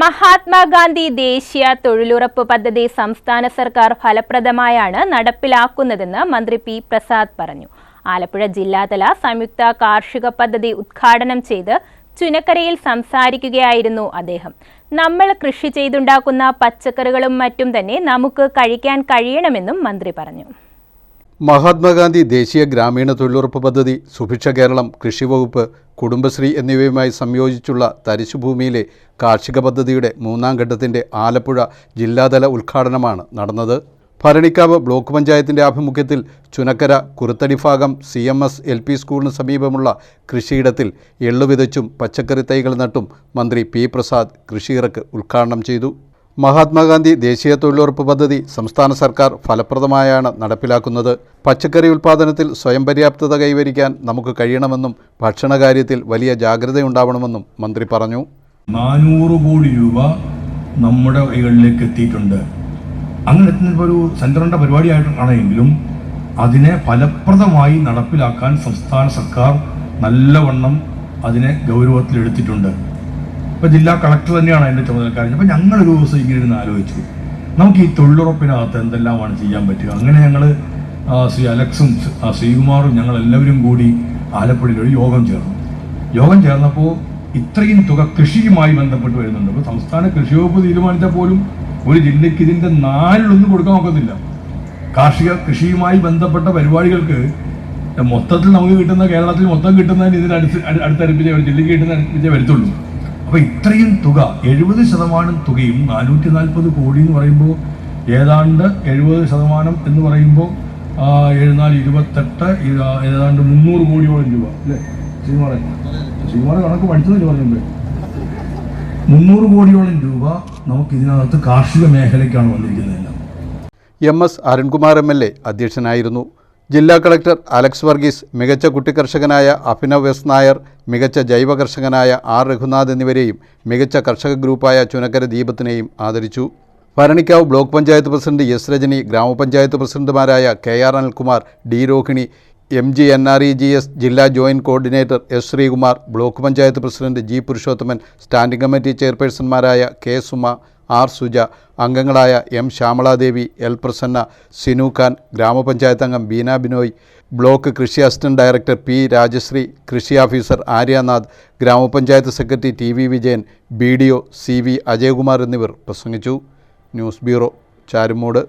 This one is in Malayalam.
മഹാത്മാഗാന്ധി ദേശീയ തൊഴിലുറപ്പ് പദ്ധതി സംസ്ഥാന സർക്കാർ ഫലപ്രദമായാണ് നടപ്പിലാക്കുന്നതെന്ന് മന്ത്രി പി പ്രസാദ് പറഞ്ഞു. ആലപ്പുഴ ജില്ലാതല സംയുക്ത കാർഷിക പദ്ധതി ഉദ്ഘാടനം ചെയ്ത് ചുനക്കരയിൽ സംസാരിക്കുകയായിരുന്നു അദ്ദേഹം. നമ്മൾ കൃഷി ചെയ്തുണ്ടാക്കുന്ന പച്ചക്കറികളും മറ്റും തന്നെ നമുക്ക് കഴിക്കാൻ കഴിയണമെന്നും മന്ത്രി പറഞ്ഞു. മഹാത്മാഗാന്ധി ദേശീയ ഗ്രാമീണ തൊഴിലുറപ്പ് പദ്ധതി സുഭിക്ഷ കേരളം കൃഷിവകുപ്പ് കുടുംബശ്രീ എന്നിവയുമായി സംയോജിച്ചുള്ള തരിശുഭൂമിയിലെ കാർഷിക പദ്ധതിയുടെ മൂന്നാം ഘട്ടത്തിന്റെ ആലപ്പുഴ ജില്ലാതല ഉദ്ഘാടനമാണ് നടന്നത്. ഭരണിക്കാവ് ബ്ലോക്ക് പഞ്ചായത്തിന്റെ ആഭിമുഖ്യത്തിൽ ചുനക്കര കുറുത്തടി ഭാഗം C M S L P സ്കൂളിന് സമീപമുള്ള കൃഷിയിടത്തിൽ എള്ളുവിതച്ചും പച്ചക്കറി തൈകൾ നട്ടും മന്ത്രി പി പ്രസാദ് കൃഷിയിറക്ക് ഉദ്ഘാടനം ചെയ്തു. മഹാത്മാഗാന്ധി ദേശീയ തൊഴിലുറപ്പ് പദ്ധതി സംസ്ഥാന സർക്കാർ ഫലപ്രദമായാണ് നടപ്പിലാക്കുന്നത്. പച്ചക്കറി ഉൽപ്പാദനത്തിൽ സ്വയം പര്യാപ്തത കൈവരിക്കാൻ നമുക്ക് കഴിയണമെന്നും ഭക്ഷണകാര്യത്തിൽ വലിയ ജാഗ്രതയുണ്ടാവണമെന്നും മന്ത്രി പറഞ്ഞു. നാനൂറ് കോടി രൂപ നമ്മുടെ കൈകളിലേക്ക് എത്തിയിട്ടുണ്ട്. അങ്ങനെ ഒരു സെന്ററിന്റെ പരിപാടിയായിട്ടാണെങ്കിലും അതിനെ ഫലപ്രദമായി നടപ്പിലാക്കാൻ സംസ്ഥാന സർക്കാർ നല്ലവണ്ണം അതിനെ ഗൗരവത്തിലെടുത്തിട്ടുണ്ട്. ഇപ്പോൾ ജില്ലാ കളക്ടർ തന്നെയാണ് അതിന്റെ ചുമതലക്കാരൻ അപ്പോൾ ഞങ്ങളൊരു ദിവസം ഇങ്ങനെ ഇരുന്ന് ആലോചിച്ചു. നമുക്ക് ഈ തൊഴിലുറപ്പിനകത്ത് എന്തെല്ലാമാണ് ചെയ്യാൻ പറ്റുക? അങ്ങനെ ഞങ്ങൾ ശ്രീ അലക്സും ശ്രീകുമാറും ഞങ്ങൾ എല്ലാവരും കൂടി ആലപ്പുഴയിൽ ഒരു യോഗം ചേർന്നു. യോഗം ചേർന്നപ്പോൾ ഇത്രയും തുക കൃഷിയുമായി ബന്ധപ്പെട്ട് വരുന്നുണ്ട്. അപ്പോൾ സംസ്ഥാന കൃഷി വകുപ്പ് തീരുമാനിച്ചാൽ പോലും ഒരു ജില്ലയ്ക്ക് ഇതിന്റെ നാലിലൊന്നും കൊടുക്കാൻ ഒക്കത്തില്ല. കാർഷിക കൃഷിയുമായി ബന്ധപ്പെട്ട പരിപാടികൾക്ക് മൊത്തത്തിൽ നമുക്ക് കിട്ടുന്ന കേരളത്തിൽ മൊത്തം കിട്ടുന്നതിന് ഇതിന് അടുത്ത് അട്- അടുത്തടുപ്പിച്ചേ ഒരു ജില്ലയ്ക്ക് കിട്ടുന്ന അടുപ്പിച്ചേ വരത്തുള്ളൂ. അപ്പോൾ ഇത്രയും തുക എഴുപത് ശതമാനം തുകയും നാനൂറ്റി നാൽപ്പത് കോടി എന്ന് പറയുമ്പോൾ ഏതാണ്ട് എഴുപത് ശതമാനം എന്ന് പറയുമ്പോൾ എഴുന്നാൽ ഇരുപത്തെട്ട് ഏതാണ്ട് മുന്നൂറ് കോടിയോളം രൂപ. അല്ലേ? ശ്രീമാറെ ശ്രീമാറെ കണക്ക് പഠിച്ചതല്ലേ പറഞ്ഞത്? മുന്നൂറ് കോടിയോളം രൂപ നമുക്ക് ഇതിനകത്ത് കാർഷിക മേഖലയ്ക്കാണ് വന്നിരിക്കുന്നത് M S Arunkumar M L A അധ്യക്ഷനായിരുന്നു. ജില്ലാ കളക്ടർ അലക്സ് വർഗീസ് മികച്ച കുട്ടിക്കർഷകനായ അഭിനവ് എസ് നായർ മികച്ച ജൈവ കർഷകനായ ആർ രഘുനാഥ് എന്നിവരെയും മികച്ച കർഷക ഗ്രൂപ്പായ ചുനക്കര ദീപത്തിനെയും ആദരിച്ചു. Bharanikkavu block panchayat president S Rajani ഗ്രാമപഞ്ചായത്ത് പ്രസിഡന്റുമാരായ K R Anilkumar D Rohini M G N R E G S ജില്ലാ joint coordinator S Sreekumar block panchayat president G Purushothaman standing committee ചെയർപേഴ്സൺമാരായ K Suma R Suja അംഗങ്ങളായ എം ശ്യാമളാദേവി എൽ പ്രസന്ന സിനു ഖാൻ ഗ്രാമപഞ്ചായത്ത് അംഗം ബീന ബിനോയ് ബ്ലോക്ക് കൃഷി അസിസ്റ്റന്റ് ഡയറക്ടർ പി രാജശ്രീ കൃഷി ഓഫീസർ ആര്യനാഥ് ഗ്രാമപഞ്ചായത്ത് secretary T V Vijayan B D O C V Ajayakumar എന്നിവർ പ്രസംഗിച്ചു. News bureau Charummood.